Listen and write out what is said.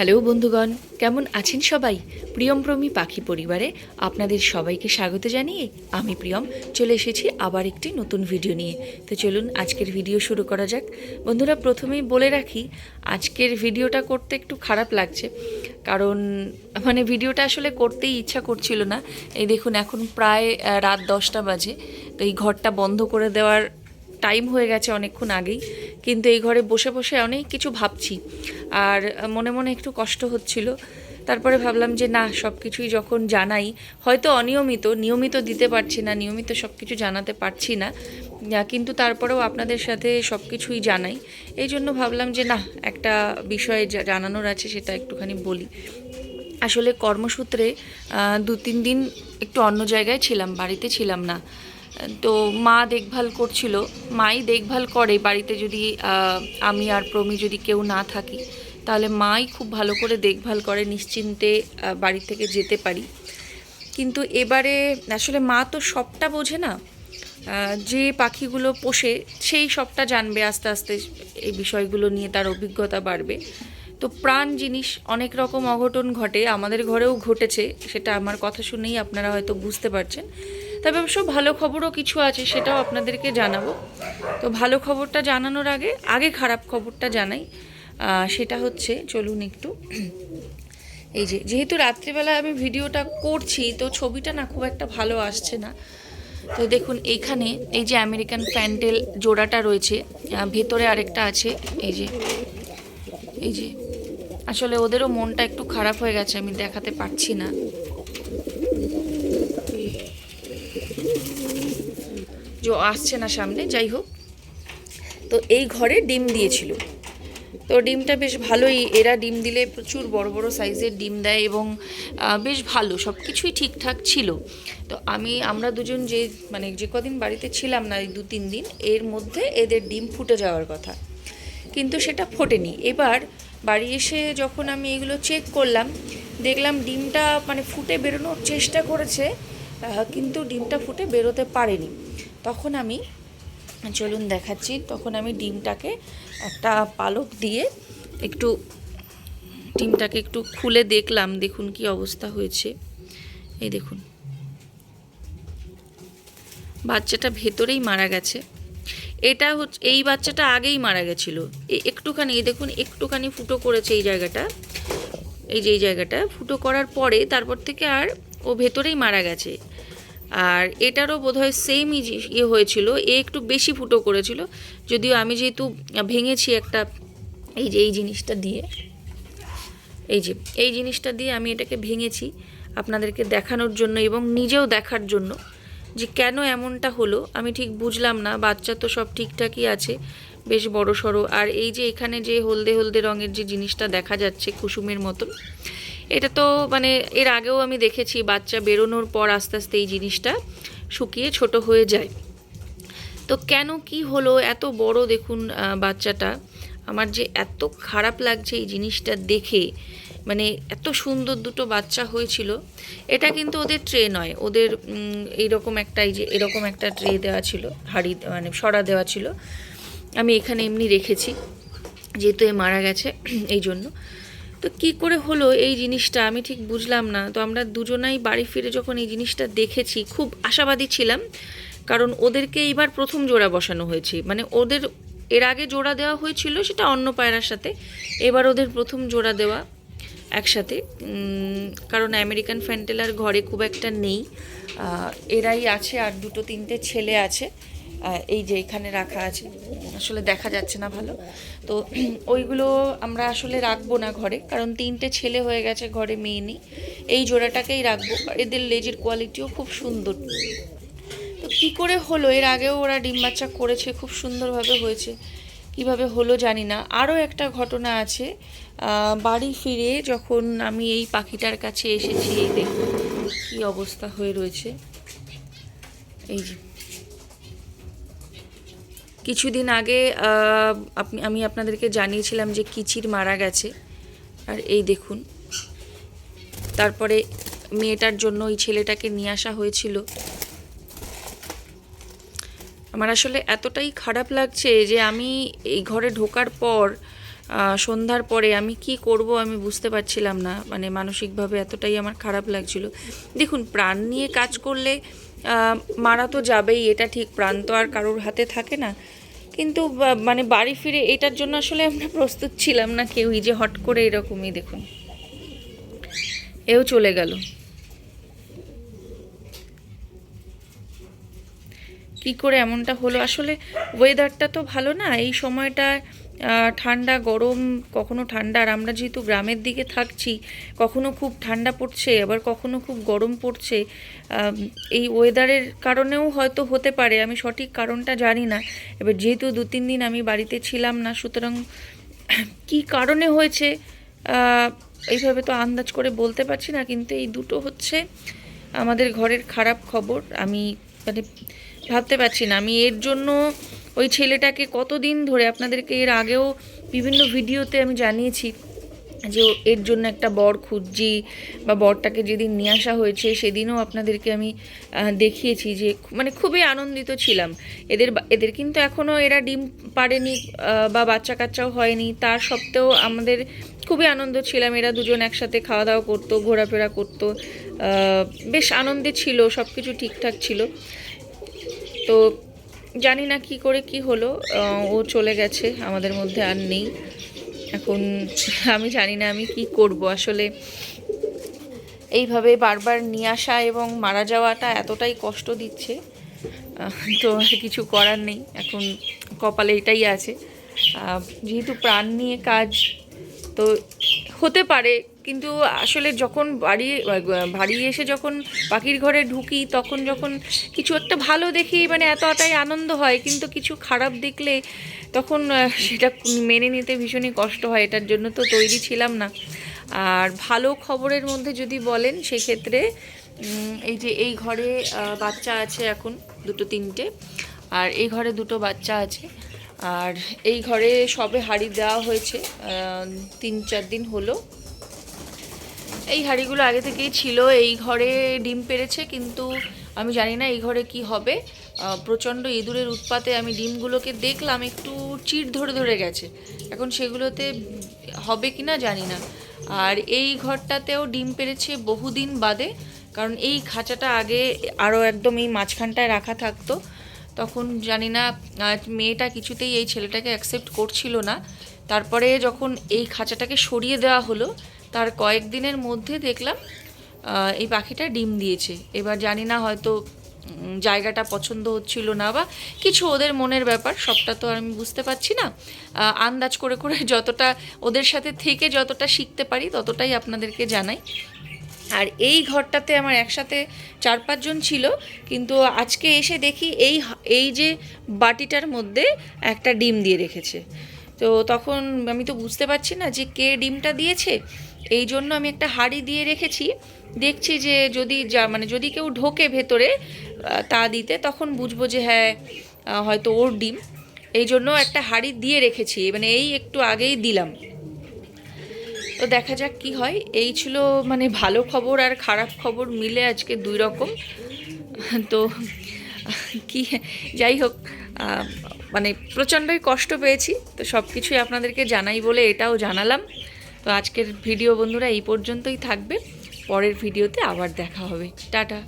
Hello বন্ধুগণ, কেমন আছেন সবাই? প্রিয়মপ্রমী পাখি পরিবারে আপনাদের সবাইকে স্বাগত জানিয়ে আমি প্রিয়ম চলে এসেছি আবার একটি নতুন ভিডিও নিয়ে। তো চলুন আজকের ভিডিও শুরু করা যাক। বন্ধুরা, প্রথমেই বলে রাখি, আজকের ভিডিওটা করতে একটু খারাপ লাগছে। কারণ মানে ভিডিওটা আসলে করতেই ইচ্ছা করছিল না। এই দেখুন, এখন প্রায় রাত দশটা বাজে। তো এই ঘরটা বন্ধ করে দেওয়ার টাইম হয়ে গেছে অনেকক্ষণ আগেই, কিন্তু এই ঘরে বসে বসে অনেক কিছু ভাবছি। আর মনে মনে একটু কষ্ট হচ্ছিল। তারপরে ভাবলাম যে না সব কিছুই যখন জানাই, হয়তো অনিয়মিত, নিয়মিত দিতে পারছি না, নিয়মিত সব কিছু জানাতে পারছি না কিন্তু তারপরেও আপনাদের সাথে সব কিছুই জানাই। এই জন্য ভাবলাম যে না, একটা বিষয়ে জানানোর আছে সেটা একটুখানি বলি। আসলে কর্মসূত্রে দু তিন দিন একটু অন্য জায়গায় ছিলাম, বাড়িতে ছিলাম না। তো মা দেখভাল করছিল। মাই দেখভাল করে বাড়িতে যদি আমি আর প্রমি যদি কেউ না থাকি, তাহলে মাই খুব ভালো করে দেখভাল করে, নিশ্চিন্তে বাড়ি থেকে যেতে পারি। কিন্তু এবারে আসলে মা তো সবটা বোঝে না যে পাখিগুলো পোষে সেই সবটা জানবে আস্তে আস্তে এই বিষয়গুলো নিয়ে তার অভিজ্ঞতা বাড়বে। তো প্রাণ জিনিস অনেক রকম অঘটন ঘটে, আমাদের ঘরেও ঘটেছে, সেটা আমার কথা শুনেই আপনারা হয়তো বুঝতে পারছেন। তবে অবশ্য ভালো খবরও কিছু আছে, সেটাও আপনাদেরকে জানাব। তো ভালো খবরটা জানানোর আগে আগে খারাপ খবরটা জানাই। সেটা হচ্ছে, চলুন একটু। এই যে, যেহেতু রাত্রিবেলা আমি ভিডিওটা করছি, তো ছবিটা না খুব একটা ভালো আসছে না। তো দেখুন এইখানে এই যে আমেরিকান প্যান্ডেল জোড়াটা রয়েছে ভেতরে আরেকটা আছে, এই যে এই যে। আসলে ওদেরও মনটা একটু খারাপ হয়ে গেছে, আমি দেখাতে পারছি না। আসছে না সামনে, যাই হোক। তো এই ঘরে ডিম দিয়েছিল। তো ডিমটা বেশ ভালোই, এরা ডিম দিলে প্রচুর বড় বড় সাইজের ডিম দেয় এবং বেশ ভালো সব কিছুই ঠিকঠাক ছিল। তো আমি, আমরা দুজন যে মানে যে কদিন বাড়িতে ছিলাম না, এই দু তিন দিন, এর মধ্যে এদের ডিম ফুটে যাওয়ার কথা। কিন্তু সেটা ফোটেনি। এবার বাড়ি এসে যখন আমি এগুলো চেক করলাম, দেখলাম ডিমটা মানে ফুটে বেরোনোর চেষ্টা করেছে কিন্তু ডিমটা ফুটে বেরোতে পারেনি। তখন আমি, চলুন দেখাচ্ছি, তখন আমি ডিমটাকে একটা পালক দিয়ে একটু, ডিমটাকে একটু খুলে দেখলাম, দেখুন কি অবস্থা হয়েছে। এই দেখুন। বাচ্চাটা ভেতরেই মারা গেছে। এটা হচ্ছে এই বাচ্চাটা আগেই মারা গেছিল। একটুখানি দেখুন, একটুখানি ফুটো করেছে এই জায়গাটা। এই যে, এই জায়গাটা ফুটো করার পরে তারপর থেকে আর ও ভেতরেই মারা গেছে। আর এটারও বোধহয় সেমই ইয়ে হয়েছিল। এ একটু বেশি ফুটো করেছিল। যদিও আমি যেহেতু ভেঙেছি একটা এই যে এই জিনিসটা দিয়ে, এই যে এই জিনিসটা দিয়ে আমি এটাকে ভেঙেছি আপনাদেরকে দেখানোর জন্য এবং নিজেও দেখার জন্য যে কেন এমনটা হলো, আমি ঠিক বুঝলাম না। বাচ্চা তো সব ঠিকঠাকই আছে, বেশ বড় সড়ো আর এই যে এখানে যে হলদে হলদে রঙের যে জিনিসটা দেখা যাচ্ছে কুসুমের মতন এটা তো মানে এর আগেও আমি দেখেছি, বাচ্চা বেরোনোর পর আস্তে আস্তে এই জিনিসটা শুকিয়ে ছোট হয়ে যায়। তো কেন কি হলো, এত বড় দেখুন বাচ্চাটা, আমার যে এত খারাপ লাগছে এই জিনিসটা দেখে মানে এত সুন্দর দুটো বাচ্চা হয়েছিল, এটা কিন্তু ওদের ট্রে নয়, ওদের এইরকম একটা, এই যে এরকম একটা ট্রে দেওয়া ছিল, হাড়ি মানে সরা দেওয়া ছিল, আমি এখানে এমনি রেখেছি, যেহেতু এ মারা গেছে, এই জন্য। তো কি করে হলো এই জিনিসটা? আমি ঠিক বুঝলাম না। তো আমরা দুজনাই বাড়ি ফিরে যখন এই জিনিসটা দেখেছি, খুব আশাবাদী ছিলাম। কারণ ওদেরকে এইবার প্রথম জোড়া বসানো হয়েছে। মানে ওদের, এর আগে জোড়া দেওয়া হয়েছিল সেটা অন্য পায়রার সাথে। এবার ওদের প্রথম জোড়া দেওয়া একসাথে। কারণ আমেরিকান ফ্যান্টেলার ঘরে খুব একটা নেই। এরাই আছে আর দুটো তিনটে ছেলে আছে। এই যে এখানে রাখা আছে, আসলে দেখা যাচ্ছে না ভালো। তো ওইগুলো আমরা আসলে রাখব না ঘরে, কারণ তিনটে ছেলে হয়ে গেছে ঘরে মেয়ে নেই। এই জোড়াটাকেই রাখব, এদের লেজের কোয়ালিটিও খুব সুন্দর। তো কি করে হলো? এর আগেও ওরা ডিম বাচ্চা করেছে, খুব সুন্দরভাবে হয়েছে। কীভাবে হলো জানি না। আরও একটা ঘটনা আছে বাড়ি ফিরে যখন আমি এই পাখিটার কাছে এসেছি, এই দেখুন কী অবস্থা হয়ে রয়েছে। এই যে। কিছুদিন আগে আপনি, আমি আপনাদেরকে জানিয়েছিলাম যে কিচির মারা গেছে। আর এই দেখুন, তারপরে মেয়েটার জন্য ওই ছেলেটাকে নিয়ে আসা হয়েছিল। আমার আসলে এতটাই খারাপ লাগছে যে আমি এই ঘরে ঢোকার পর সন্ধ্যার পরে আমি কি করব আমি বুঝতে পারছিলাম না। মানে মানসিকভাবে এতটাই আমার খারাপ লাগছিল। দেখুন, প্রাণ নিয়ে কাজ করলে মারা তো যাবেই, এটা ঠিক। প্রাণ তো আর কারোর হাতে থাকে না। কিন্তু মানে বাড়ি ফিরে এটার জন্য আসলে আমরা প্রস্তুত ছিলাম না কেউই যে হট করে এরকমই দেখুন। এও চলে গেল। কি করে এমনটা হলো? আসলে ওয়েদারটা তো ভালো না, এই সময়টা ঠান্ডা, গরম, কখনো ঠান্ডা। আর আমরা যেহেতু গ্রামের দিকে থাকছি, কখনো খুব ঠান্ডা পড়ছে, আবার কখনো খুব গরম পড়ছে এই ওয়েদারের কারণেও হয়তো হতে পারে, আমি সঠিক কারণটা জানি না। এবার যেহেতু দু, তিন দিন আমি বাড়িতে ছিলাম না, সুতরাং কি কারণে হয়েছে এইভাবে তো আন্দাজ করে বলতে পারছি না, কিন্তু এই দুটো হচ্ছে আমাদের ঘরের খারাপ খবর। আমি মানে ভাবতে পারছি না। আমি এর জন্য ওই ছেলেটাকে কতদিন ধরে আপনাদেরকে এর আগেও বিভিন্ন ভিডিওতে আমি জানিয়েছি যে এর জন্য একটা বর খুঁজছি বা বরটাকে যেদিন নিয়ে আসা হয়েছে সেদিনও আপনাদেরকে আমি দেখিয়েছি যে মানে খুবই আনন্দিত ছিলাম। এদের এদের কিন্তু এখনও এরা ডিম পারেনি বা বাচ্চা কাচ্চাও হয়নি। তার সত্ত্বেও আমাদের খুবই আনন্দ ছিলাম। এরা দুজন একসাথে খাওয়া দাওয়া করতো, ঘোরাফেরা করতো বেশ আনন্দে ছিল সব কিছু ঠিকঠাক ছিল। তো জানি না কি করে কি হলো ও চলে গেছে, আমাদের মধ্যে আর নেই। এখন আমি জানি না আমি কি করব। আসলে এইভাবে বারবার নিয়ে আসা এবং মারা যাওয়াটা এতটাই কষ্ট দিচ্ছে তো কিছু করার নেই। এখন কপালে এটাই আছে। যেহেতু প্রাণ নিয়ে কাজ, তো হতে পারে কিন্তু আসলে যখন বাড়ি বাড়ি এসে যখন পাখির ঘরে ঢুকি, তখন যখন কিছু একটা ভালো দেখি মানে এতটাই আনন্দ হয়, কিন্তু কিছু খারাপ দেখলে তখন সেটা মেনে নিতে ভীষণই কষ্ট হয়, এটার জন্য তো তৈরি ছিলাম না। আর ভালো খবরের মধ্যে যদি বলেন, সেক্ষেত্রে এই যে এই ঘরে বাচ্চা আছে এখন, দুটো তিনটে, আর এই ঘরে দুটো বাচ্চা আছে, আর এই ঘরে সবে হাড়ি দেওয়া হয়েছে তিন চার দিন হলো। এই হাঁড়িগুলো আগে থেকেই ছিল, এই ঘরে ডিম পেরেছে কিন্তু আমি জানি না এই ঘরে কি হবে। প্রচণ্ড ইঁদুরের উৎপাতে আমি ডিমগুলোকে দেখলাম, একটু চিট ধরে ধরে গেছে। এখন সেগুলোতে হবে কি না জানি না। আর এই ঘরটাতেও ডিম পেরেছে বহুদিন বাদে, কারণ এই খাঁচাটা আগে আরও একদম এই মাঝখানটায় রাখা থাকতো। তখন জানি না মেয়েটা কিছুতেই এই ছেলেটাকে অ্যাকসেপ্ট করছিল না। তারপরে যখন এই খাঁচাটাকে সরিয়ে দেওয়া হলো, তার কয়েকদিনের মধ্যে দেখলাম এই পাখিটা ডিম দিয়েছে। এবার জানি না হয়তো জায়গাটা পছন্দ হচ্ছিল না বা কিছু ওদের মনের ব্যাপার, সবটা তো আমি বুঝতে পারছি না। আন্দাজ করে করে যতটা ওদের সাথে থেকে যতটা শিখতে পারি, ততটাই আপনাদেরকে জানাই। আর এই ঘরটাতে আমার একসাথে চার পাঁচজন ছিল, কিন্তু আজকে এসে দেখি এই এই যে বাটিটার মধ্যে একটা ডিম দিয়ে রেখেছে। তো তখন আমি তো বুঝতে পারছি না যে কে ডিমটা দিয়েছে। এই জন্য আমি একটা হাঁড়ি দিয়ে রেখেছি। দেখছি যে যদি যা মানে যদি কেউ ঢোকে ভেতরে তা দিতে, তখন বুঝব যে হ্যাঁ হয়তো ওর ডিম। এই জন্য একটা হাঁড়ি দিয়ে রেখেছি মানে এই একটু আগেই দিলাম। তো দেখা যাক কি হয়। এই ছিল মানে ভালো খবর আর খারাপ খবর মিলে আজকে দুই রকম। তো কি? যাই হোক মানে প্রচণ্ডই কষ্ট পেয়েছি, তো সব কিছুই আপনাদেরকে জানাই বলে এটাও জানালাম। তো আজকের ভিডিও বন্ধুরা এই পর্যন্তই থাকবে, পরের ভিডিওতে আবার দেখা হবে। টাটা।